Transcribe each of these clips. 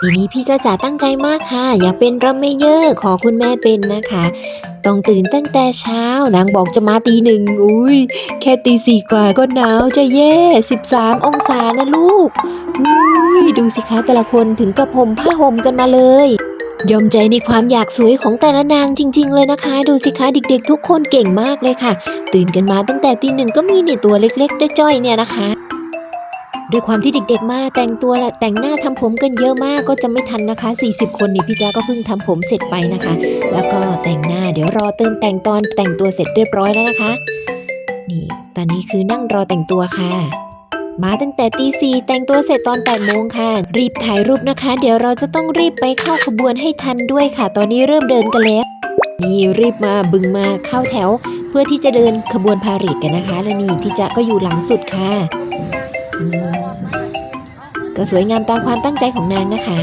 ปีนี้พี่จ้าจ๋าตั้งใจมากค่ะ อยากเป็นรัมเมเยอร์ขอคุณแม่เป็นนะคะ ต้องตื่นตั้งแต่เช้านางบอกจะมาตีหนึ่งอุ้ยแค่ตีสี่กว่าก็หนาวจะแย่13องศานะลูกอุ้ยดูสิคะแต่ละคนถึงกับห่มผ้าห่มกันมาเลยยอมใจในความอยากสวยของแต่ละนางจริง ๆ เลยนะคะ ดูสิคะเด็กๆ ทุกคนเก่งมากเลยค่ะ ตื่นกันมาตั้งแต่ตีหนึ่งก็มีเนี่ยตัวเล็กๆด้จ้อยเนี่ยนะคะ ด้วยความที่เด็กๆมาแต่งตัวและแต่งหน้าทำผมกันเยอะมากก็จะไม่ทันนะคะ 40 คนนี่พี่จ้าก็เพิ่งทำผมเสร็จไปนะคะ แล้วก็แต่งหน้าเดี๋ยวรอเติมแต่งตอนแต่งตัวเสร็จเรียบร้อยแล้วนะคะ นี่ตอนนี้คือนั่งรอแต่งตัวค่ะ มาตั้งแต่ตีสี่แต่งตัวเสร็จตอน8โมงค่ะ รีบถ่ายรูปนะคะ เดี๋ยวเราจะต้องรีบไปเข้าขบวนให้ทันด้วยค่ะ ตอนนี้เริ่มเดินกันแล้วนี่รีบมาบึงมาเข้าแถว เพื่อที่จะเดินขบวนพาเหรดกันนะคะ และนี่พี่จ๊ะก็อยู่หลังสุดค่ะนี่ ก็สวยงามตามความตั้งใจของนางนะคะ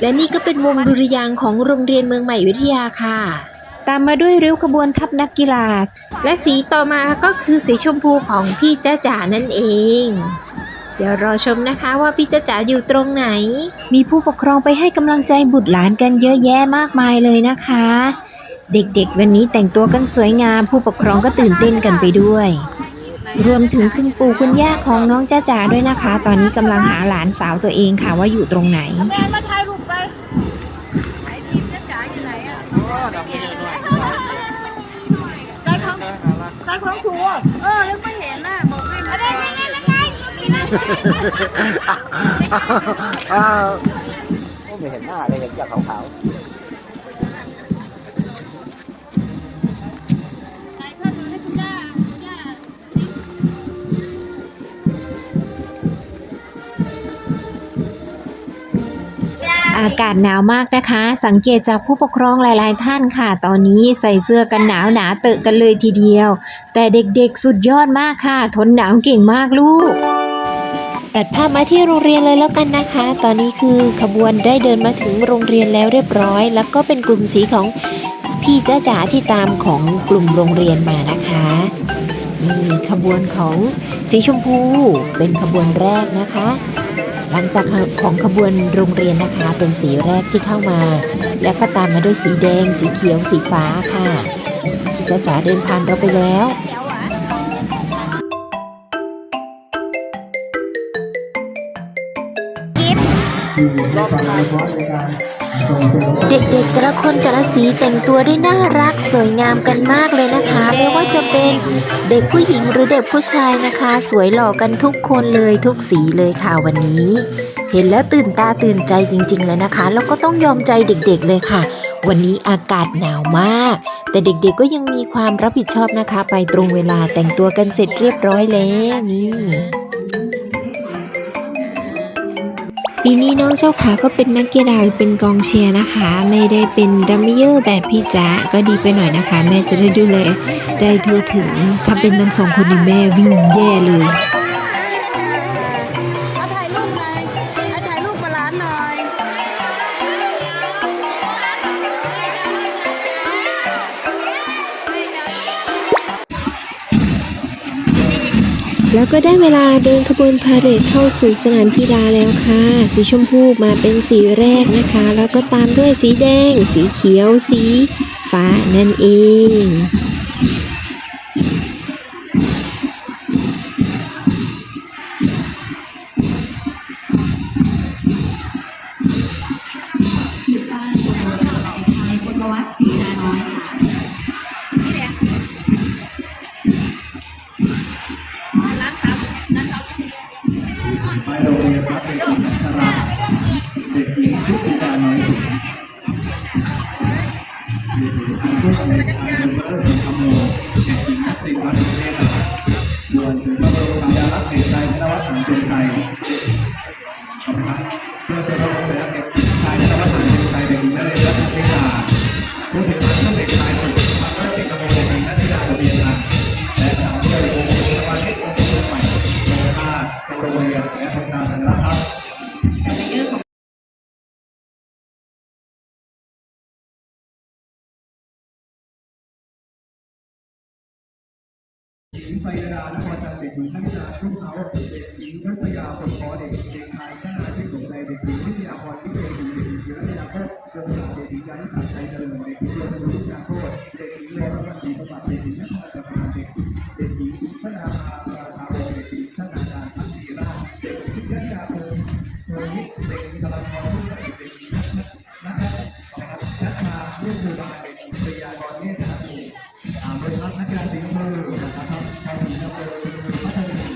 และนี่ก็เป็นวงดุริยางของโรงเรียนเมืองใหม่วิทยาค่ะ ตามมาด้วยริ้วขบวนทัพนักกีฬา และสีต่อมาก็คือสีชมพูของพี่จ้าจ๋านั่นเอง เดี๋ยวรอชมนะคะว่าพี่จ้าจ๋าอยู่ตรงไหน มีผู้ปกครองไปให้กำลังใจบุตรหลานกันเยอะแยะมากมายเลยนะคะ เด็กๆ วันนี้แต่งตัวกันสวยงาม ผู้ปกครองก็ตื่นเต้นกันไปด้วย รวมถึงคุณปู่คุณย่าของน้องจ้าจ๋าด้วยนะคะ ตอนนี้กำลังหาหลานสาวตัวเองค่ะว่าอยู่ตรงไหน แม่มาถ่ายรูป อ้าวไม่เห็นหน้าเลยเห็นจากขาวอากาศหนาวมากนะคะ สังเกตจากผู้ปกครองหลาย ๆ ท่านค่ะ ตอนนี้ใส่เสื้อกันหนาวหนาเตอะกันเลยทีเดียว แต่เด็ก ๆ สุดยอดมากค่ะ ทนหนาวเก่งมากลูก ตัดภาพมาที่โรงเรียนเลยแล้วกันนะคะ ตอนนี้คือขบวนได้เดินมาถึงโรงเรียนแล้วเรียบร้อย แล้วก็เป็นกลุ่มสีของพี่จ้าจ๋าที่ตามของกลุ่มโรงเรียนมานะคะนี่ขบวนของสีชมพูเป็นขบวนแรกนะคะ หลังจากของขบวนโรงเรียนนะคะ เป็นสีแรกที่เข้ามา แล้วก็ตามมาด้วยสีแดง สีเขียว สีฟ้าค่ะพี่จ้าจ๋าเดินผ่านเราไปแล้ว เด็กๆแต่ละคนแต่ละสีแต่งตัวได้น่ารักสวยงามกันมากเลยนะคะ ไม่ว่าจะเป็นเด็กผู้หญิงหรือเด็กผู้ชายนะคะ สวยหล่อกันทุกคนเลยทุกสีเลยค่ะวันนี้ เห็นแล้วตื่นตาตื่นใจจริง ๆ เลยนะคะ แล้วก็ต้องยอมใจเด็กๆเลยค่ะ วันนี้อากาศหนาวมาก แต่เด็กๆก็ยังมีความรับผิดชอบนะคะ ไปตรงเวลาแต่งตัวกันเสร็จเรียบร้อยแล้วนี่ ปีนี้น้องเจ้าขาก็เป็นนักกีฬาเป็นกองเชียร์นะคะ ไม่ได้เป็นดัมเมเยอร์แบบพี่จ๊ะก็ดีไปหน่อยนะคะ แม่จะได้ดูแลได้ทั่วถึงถ้าเป็นทั้งสองคนนี่แม่วิ่งแย่เลย แล้วก็ได้เวลาเดินขบวนพาเหรดเข้าสู่สนามกีฬาแล้วค่ะ สีชมพูมาเป็นสีแรกนะคะ แล้วก็ตามด้วยสีแดง สีเขียว สีฟ้านั่นเอง เด็กหญิงชุติการน้อยสิงเด็กหญิงอันตุกอันตุกอันตุกอันตุกเด็กหญิงนักศึกษาประเทศส่วนถึงพระบรมยาลักษณ์เด็กรายนวัตสังเกตไทยเพื่อจะพระบรมยาลักษณ์เด็กชายนวัตสังเกตไทยเด็กหญิงนักศึกษาประเทศผู้ถึาพระเด็กชายสุดพระเด็กกระโดดเด็กหญิงนักศึกษาทะเรียนและสามเดือนโอโหประเทศองค์กรใหม่โคราชโรงเรียนและ หญิงไฟดานครจันทร์เด็กหญิงนักกีฬาทุ่งเขาเด็กหญิงนัทยาผลคอเด็กเด็กชายชนาที่สมใจเด็กหญิงวิทยาพรที่เป็นหญิงเด็กหญิงวิทยาโคตรวงศาเด็กหญิงยานิสาใจเจริญเด็กหญิงโยมนุษยาโคตรเด็กหญิงโยมวันดีสมบัติเด็กหญิงนักการจักรเด็กเด็กหญิงชนาภาราภาวเด็กหญิงชนาการพันธีราชเด็กหญิงยักษ์ยาพงศ์โทนิเด็กหญิงกำลังพรทุกเด็กหญิงนักนะครับนักชาลูกบูบาเด็กหญิงปริยากรเนตร ภูมิอ่าเป็นนักนักกีฬาสิงห์บุรีนะครับชาวสิงห์บุรีเป็นมือพัฒนา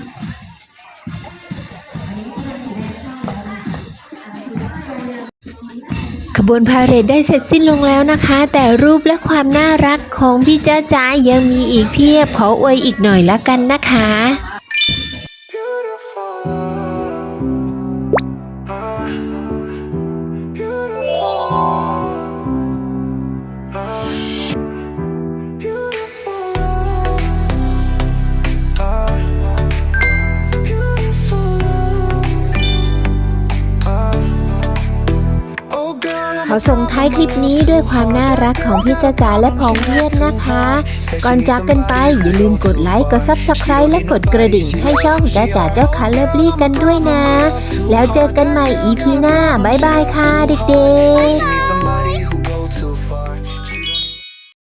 ขบวนพาเหรดได้เสร็จสิ้นลงแล้วนะคะ แต่รูปและความน่ารักของพี่จ้าจ้ายังมีอีกเพียบขออวยอีกหน่อยละกันนะคะ อส่งท้ายคลิปนี้ด้วยความน่ารักของพี่จ้าจ๋าและพองเพื่อนนะคะ ก่อนจากกันไปอย่าลืมกดไลค์กดซับสไคร b ์และกดกระดิ่งให้ช่องจ้าจ๋าเจ้าขาเลิฟลี่กันด้วยนะ แล้วเจอกันใหม่ EP หน้า บ๊ายบายค่ะเด็กๆ